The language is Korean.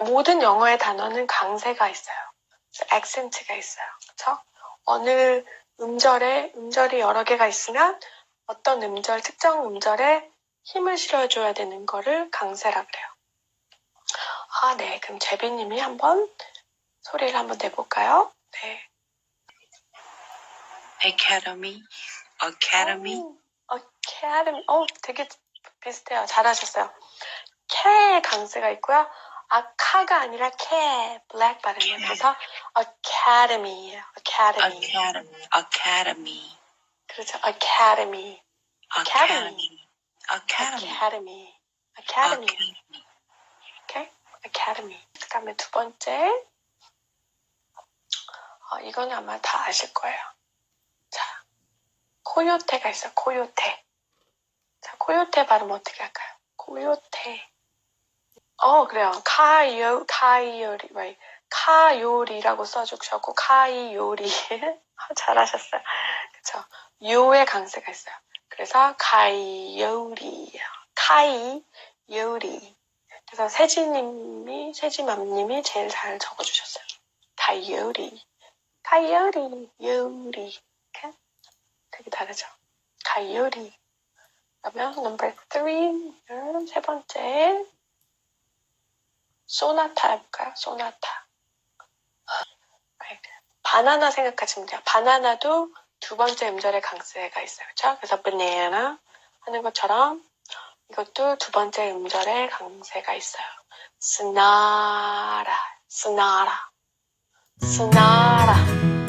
모든 영어의 단어는 강세가 있어요. 액센트가 있어요. 그쵸? 어느 음절에 음절이 여러 개가 있으면 어떤 음절, 특정 음절에 힘을 실어줘야 되는 거를 강세라 그래요. 아, 네. 그럼 제비님이 한번 소리를 한번 내볼까요? 네. academy, academy, 오, academy. 어, 되게 비슷해요. 잘하셨어요. 캐의 강세가 있고요. 아 카가 아니라 캐, 블랙 발음이에요. 그래서 academy예요. academy. academy, academy, 그렇죠. academy. academy, academy, academy. academy. 오케이? academy. 그 다음에 두 번째. 어, 이거는 아마 다 아실 거예요. 자, 코요테가 있어요. 코요테. 자, 코요테 발음 어떻게 할까요? 코요테. 어, 그래요. 카요, 카이요리, right. 카요리라고 써주셨고, 카이요리. 아, 잘하셨어요. 그쵸. 요의 강세가 있어요. 그래서 카이요리예요. 카이요리. 그래서 세지님이, 세지맘님이 제일 잘 적어주셨어요. 카이요리. 카이요리, 요리. 되게 다르죠. 카이요리. 그러면 number three, 음, 세 번째. 소나타 해볼까요? 소나타. 네. 바나나 생각하시면 돼요. 바나나도 두 번째 음절에 강세가 있어요. 그렇죠? 그래서 banana 하는 것처럼 이것도 두 번째 음절에 강세가 있어요. 스나라, 스나라, 스나라.